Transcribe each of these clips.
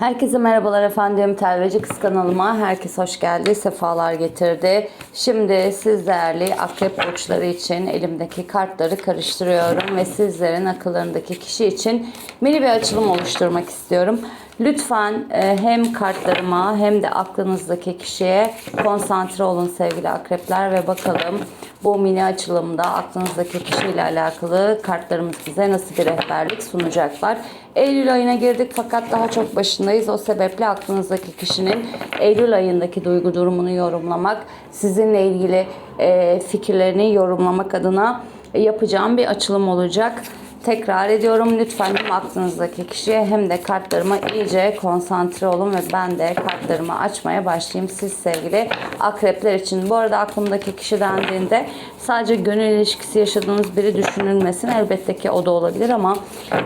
Herkese merhabalar efendim. Telveci Kız kanalıma herkes hoş geldi. Sefalar getirdi. Şimdi siz değerli akrep burçları için elimdeki kartları karıştırıyorum ve sizlerin akıllarındaki kişi için mini bir açılım oluşturmak istiyorum. Lütfen e, hem kartlarıma hem de aklınızdaki kişiye konsantre olun sevgili akrepler ve bakalım bu mini açılımda aklınızdaki kişiyle alakalı kartlarımız bize nasıl bir rehberlik sunacaklar. Eylül ayına girdik fakat daha çok başındayız. O sebeple aklınızdaki kişinin Eylül ayındaki duygu durumunu yorumlamak, sizinle ilgili e, fikirlerini yorumlamak adına yapacağım bir açılım olacak. Tekrar ediyorum lütfen hem aklınızdaki kişiye hem de kartlarıma iyice konsantre olun ve ben de kartlarımı açmaya başlayayım siz sevgili akrepler için. Bu arada aklımdaki kişi dendiğinde sadece gönül ilişkisi yaşadığınız biri düşünülmesin. Elbette ki o da olabilir ama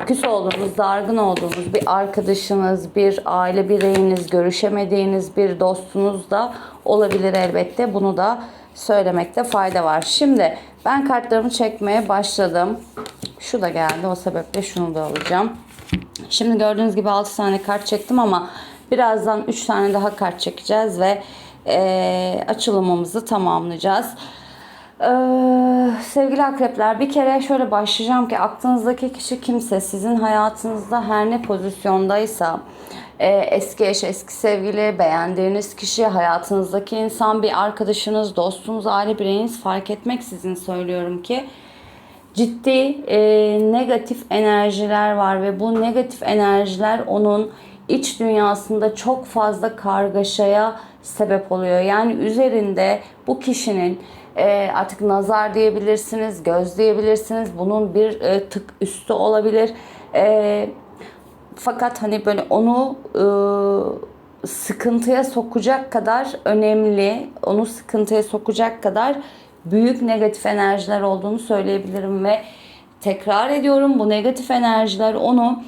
küs olduğunuz, dargın olduğunuz bir arkadaşınız, bir aile bireyiniz, görüşemediğiniz bir dostunuz da olabilir elbette. Bunu da söylemekte fayda var. Şimdi ben kartlarımı çekmeye başladım. Şu da geldi. O sebeple şunu da alacağım. Şimdi gördüğünüz gibi 6 tane kart çektim ama birazdan 3 tane daha kart çekeceğiz ve eee, açılımımızı tamamlayacağız. Ee, sevgili akrepler bir kere şöyle başlayacağım ki aklınızdaki kişi kimse sizin hayatınızda her ne pozisyondaysa e, eski eş, eski sevgili, beğendiğiniz kişi, hayatınızdaki insan, bir arkadaşınız, dostunuz, aile bireyiniz fark etmeksizin söylüyorum ki ciddi e, negatif enerjiler var ve bu negatif enerjiler onun iç dünyasında çok fazla kargaşaya sebep oluyor. Yani üzerinde bu kişinin e, artık nazar diyebilirsiniz, göz diyebilirsiniz. Bunun bir e, tık üstü olabilir. E, fakat hani böyle onu e, sıkıntıya sokacak kadar önemli, onu sıkıntıya sokacak kadar büyük negatif enerjiler olduğunu söyleyebilirim ve tekrar ediyorum bu negatif enerjiler onu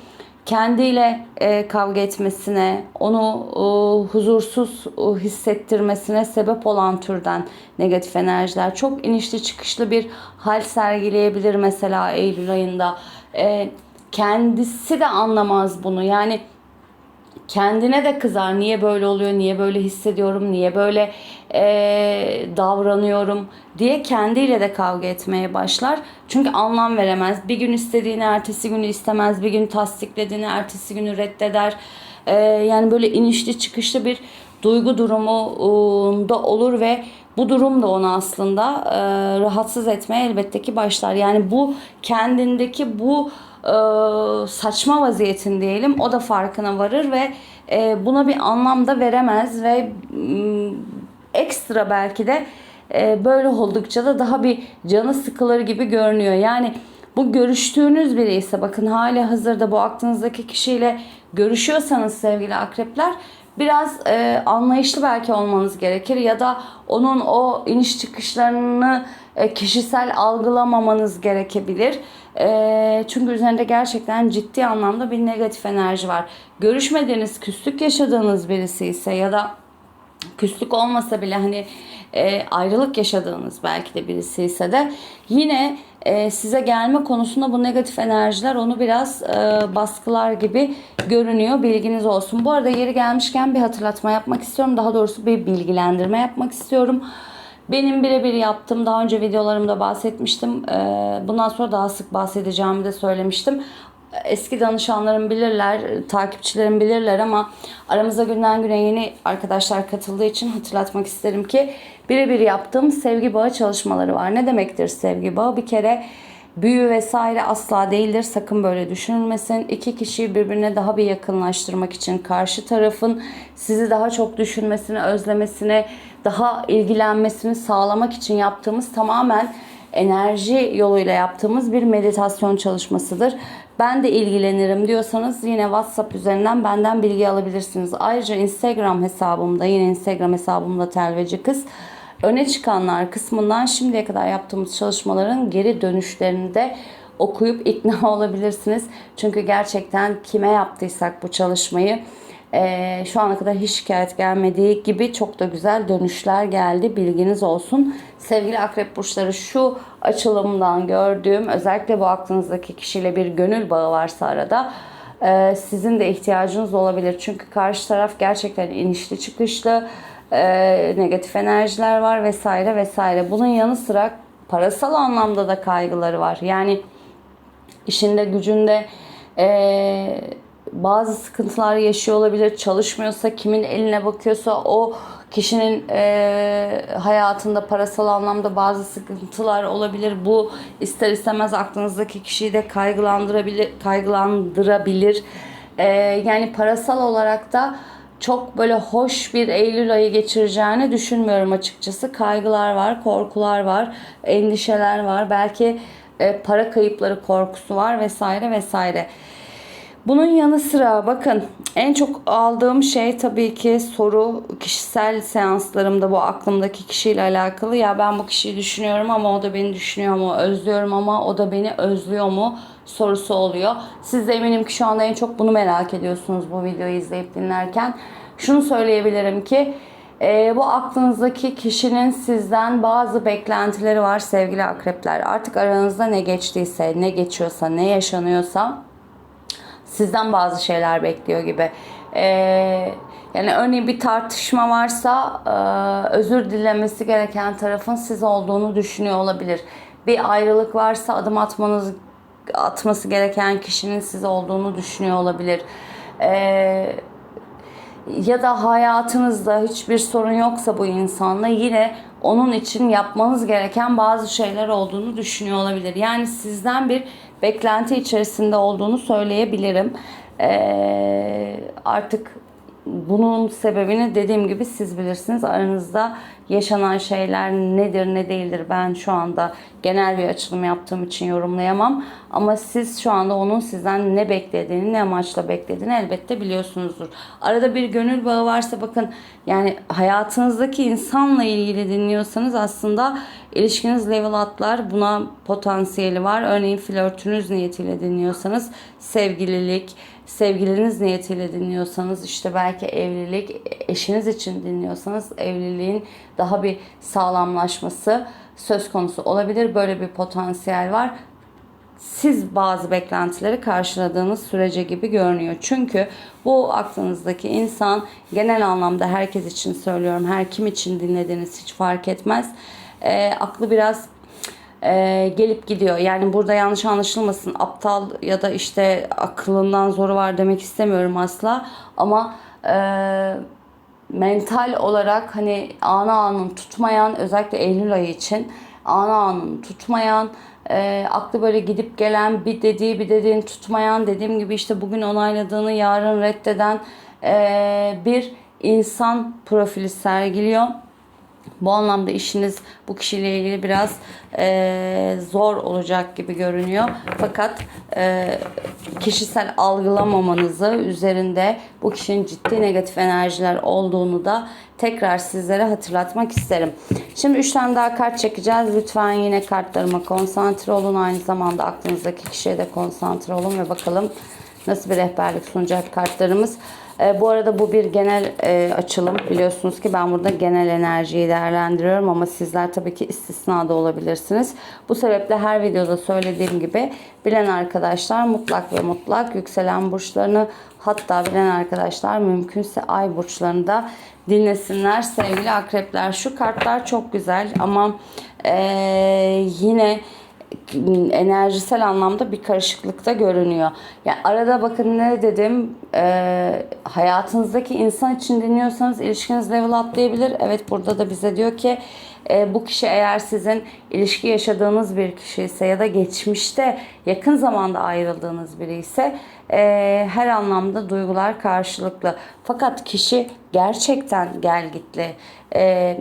kendiyle e, kavga etmesine, onu e, huzursuz e, hissettirmesine sebep olan türden negatif enerjiler. Çok inişli çıkışlı bir hal sergileyebilir mesela Eylül ayında. E, kendisi de anlamaz bunu. Yani kendine de kızar. Niye böyle oluyor? Niye böyle hissediyorum? Niye böyle e, davranıyorum? diye kendiyle de kavga etmeye başlar. Çünkü anlam veremez. Bir gün istediğini ertesi günü istemez. Bir gün tasdiklediğini ertesi günü reddeder. E, yani böyle inişli çıkışlı bir duygu durumu da olur ve bu durum da onu aslında e, rahatsız etmeye elbette ki başlar. Yani bu kendindeki bu e, saçma vaziyetin diyelim o da farkına varır ve e, buna bir anlam da veremez ve ekstra belki de e, böyle oldukça da daha bir canı sıkılır gibi görünüyor. Yani bu görüştüğünüz biri ise bakın hali hazırda bu aklınızdaki kişiyle görüşüyorsanız sevgili akrepler biraz e, anlayışlı belki olmanız gerekir ya da onun o iniş çıkışlarını e, kişisel algılamamanız gerekebilir. E, çünkü üzerinde gerçekten ciddi anlamda bir negatif enerji var. Görüşmediğiniz, küslük yaşadığınız birisi ise ya da küslük olmasa bile hani e, ayrılık yaşadığınız belki de birisi ise de yine e, size gelme konusunda bu negatif enerjiler onu biraz e, baskılar gibi görünüyor. Bilginiz olsun. Bu arada yeri gelmişken bir hatırlatma yapmak istiyorum. Daha doğrusu bir bilgilendirme yapmak istiyorum. Benim birebir yaptığım daha önce videolarımda bahsetmiştim. E, bundan sonra daha sık bahsedeceğimi de söylemiştim eski danışanlarım bilirler, takipçilerim bilirler ama aramıza günden güne yeni arkadaşlar katıldığı için hatırlatmak isterim ki birebir yaptığım sevgi bağı çalışmaları var. Ne demektir sevgi bağı? Bir kere büyü vesaire asla değildir. Sakın böyle düşünülmesin. İki kişiyi birbirine daha bir yakınlaştırmak için karşı tarafın sizi daha çok düşünmesini, özlemesini, daha ilgilenmesini sağlamak için yaptığımız tamamen enerji yoluyla yaptığımız bir meditasyon çalışmasıdır. Ben de ilgilenirim diyorsanız yine WhatsApp üzerinden benden bilgi alabilirsiniz. Ayrıca Instagram hesabımda yine Instagram hesabımda Telveci Kız öne çıkanlar kısmından şimdiye kadar yaptığımız çalışmaların geri dönüşlerini de okuyup ikna olabilirsiniz. Çünkü gerçekten kime yaptıysak bu çalışmayı ee, şu ana kadar hiç şikayet gelmediği gibi çok da güzel dönüşler geldi. Bilginiz olsun. Sevgili akrep burçları şu açılımdan gördüğüm özellikle bu aklınızdaki kişiyle bir gönül bağı varsa arada e, sizin de ihtiyacınız olabilir. Çünkü karşı taraf gerçekten inişli çıkışlı, e, negatif enerjiler var vesaire vesaire. Bunun yanı sıra parasal anlamda da kaygıları var. Yani işinde gücünde eee, bazı sıkıntılar yaşıyor olabilir. Çalışmıyorsa kimin eline bakıyorsa o kişinin eee, hayatında parasal anlamda bazı sıkıntılar olabilir. Bu ister istemez aklınızdaki kişiyi de kaygılandırabilir. kaygılandırabilir. Eee, yani parasal olarak da çok böyle hoş bir Eylül ayı geçireceğini düşünmüyorum açıkçası. Kaygılar var, korkular var, endişeler var. Belki e, para kayıpları korkusu var vesaire vesaire. Bunun yanı sıra bakın en çok aldığım şey tabii ki soru kişisel seanslarımda bu aklımdaki kişiyle alakalı. Ya ben bu kişiyi düşünüyorum ama o da beni düşünüyor mu? Özlüyorum ama o da beni özlüyor mu? sorusu oluyor. Siz de eminim ki şu anda en çok bunu merak ediyorsunuz bu videoyu izleyip dinlerken. Şunu söyleyebilirim ki e, bu aklınızdaki kişinin sizden bazı beklentileri var sevgili akrepler. Artık aranızda ne geçtiyse, ne geçiyorsa, ne yaşanıyorsa sizden bazı şeyler bekliyor gibi. Ee, yani örneğin bir tartışma varsa e, özür dilemesi gereken tarafın siz olduğunu düşünüyor olabilir. Bir ayrılık varsa adım atmanız atması gereken kişinin siz olduğunu düşünüyor olabilir. Ee, ya da hayatınızda hiçbir sorun yoksa bu insanla yine onun için yapmanız gereken bazı şeyler olduğunu düşünüyor olabilir. Yani sizden bir beklenti içerisinde olduğunu söyleyebilirim. Ee, artık bunun sebebini dediğim gibi siz bilirsiniz. Aranızda yaşanan şeyler nedir ne değildir ben şu anda genel bir açılım yaptığım için yorumlayamam. Ama siz şu anda onun sizden ne beklediğini ne amaçla beklediğini elbette biliyorsunuzdur. Arada bir gönül bağı varsa bakın yani hayatınızdaki insanla ilgili dinliyorsanız aslında ilişkiniz level atlar. Buna potansiyeli var. Örneğin flörtünüz niyetiyle dinliyorsanız sevgililik, sevgiliniz niyetiyle dinliyorsanız işte belki evlilik, eşiniz için dinliyorsanız evliliğin daha bir sağlamlaşması söz konusu olabilir. Böyle bir potansiyel var. Siz bazı beklentileri karşıladığınız sürece gibi görünüyor. Çünkü bu aklınızdaki insan genel anlamda herkes için söylüyorum. Her kim için dinlediğiniz hiç fark etmez. E, aklı biraz e, gelip gidiyor. Yani burada yanlış anlaşılmasın. Aptal ya da işte aklından zoru var demek istemiyorum asla. Ama e, mental olarak hani ana anın tutmayan özellikle Eylül ayı için ana anın tutmayan e, aklı böyle gidip gelen bir dediği bir dediğini tutmayan dediğim gibi işte bugün onayladığını yarın reddeden e, bir insan profili sergiliyor. Bu anlamda işiniz bu kişiyle ilgili biraz e, zor olacak gibi görünüyor. Fakat e, kişisel algılamamanızı üzerinde bu kişinin ciddi negatif enerjiler olduğunu da tekrar sizlere hatırlatmak isterim. Şimdi 3 tane daha kart çekeceğiz. Lütfen yine kartlarıma konsantre olun. Aynı zamanda aklınızdaki kişiye de konsantre olun ve bakalım nasıl bir rehberlik sunacak kartlarımız. E, bu arada bu bir genel e, açılım. Biliyorsunuz ki ben burada genel enerjiyi değerlendiriyorum ama sizler tabii ki istisna da olabilirsiniz. Bu sebeple her videoda söylediğim gibi bilen arkadaşlar mutlak ve mutlak yükselen burçlarını hatta bilen arkadaşlar mümkünse ay burçlarını da dinlesinler sevgili akrepler. Şu kartlar çok güzel ama e, yine enerjisel anlamda bir karışıklıkta görünüyor. Yani arada bakın ne dedim e, hayatınızdaki insan için dinliyorsanız ilişkiniz level atlayabilir. Evet burada da bize diyor ki e, bu kişi eğer sizin ilişki yaşadığınız bir kişi ise ya da geçmişte yakın zamanda ayrıldığınız biri ise e, her anlamda duygular karşılıklı. Fakat kişi gerçekten gelgitli. E,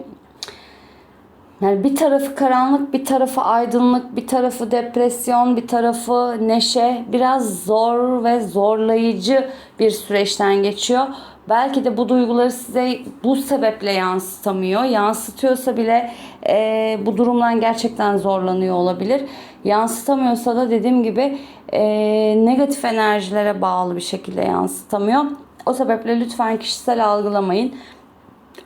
yani bir tarafı karanlık, bir tarafı aydınlık, bir tarafı depresyon, bir tarafı neşe. Biraz zor ve zorlayıcı bir süreçten geçiyor. Belki de bu duyguları size bu sebeple yansıtamıyor. Yansıtıyorsa bile e, bu durumdan gerçekten zorlanıyor olabilir. Yansıtamıyorsa da dediğim gibi e, negatif enerjilere bağlı bir şekilde yansıtamıyor. O sebeple lütfen kişisel algılamayın.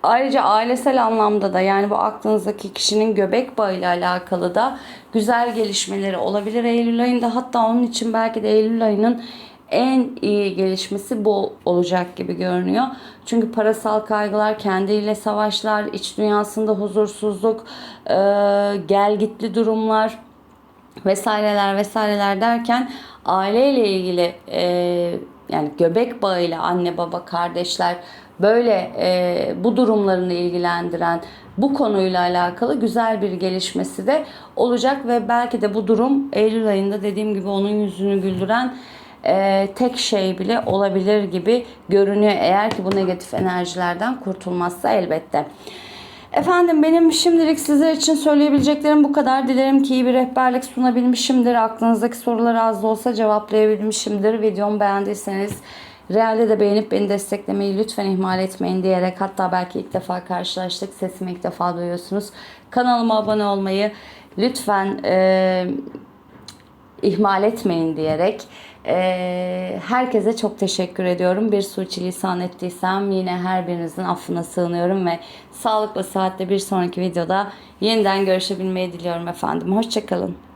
Ayrıca ailesel anlamda da yani bu aklınızdaki kişinin göbek bağıyla alakalı da güzel gelişmeleri olabilir Eylül ayında. Hatta onun için belki de Eylül ayının en iyi gelişmesi bu olacak gibi görünüyor. Çünkü parasal kaygılar, kendiyle savaşlar, iç dünyasında huzursuzluk, e, gelgitli durumlar vesaireler vesaireler derken aileyle ilgili e, yani göbek bağıyla anne baba kardeşler böyle e, bu durumlarını ilgilendiren bu konuyla alakalı güzel bir gelişmesi de olacak ve belki de bu durum Eylül ayında dediğim gibi onun yüzünü güldüren e, tek şey bile olabilir gibi görünüyor eğer ki bu negatif enerjilerden kurtulmazsa elbette. Efendim benim şimdilik sizler için söyleyebileceklerim bu kadar. Dilerim ki iyi bir rehberlik sunabilmişimdir. Aklınızdaki soruları az da olsa cevaplayabilmişimdir. Videomu beğendiyseniz Realde de beğenip beni desteklemeyi lütfen ihmal etmeyin diyerek hatta belki ilk defa karşılaştık. Sesimi ilk defa duyuyorsunuz. Kanalıma abone olmayı lütfen e, ihmal etmeyin diyerek e, herkese çok teşekkür ediyorum. Bir suçilisan ettiysem yine her birinizin affına sığınıyorum ve sağlıklı saatte bir sonraki videoda yeniden görüşebilmeyi diliyorum efendim. Hoşçakalın.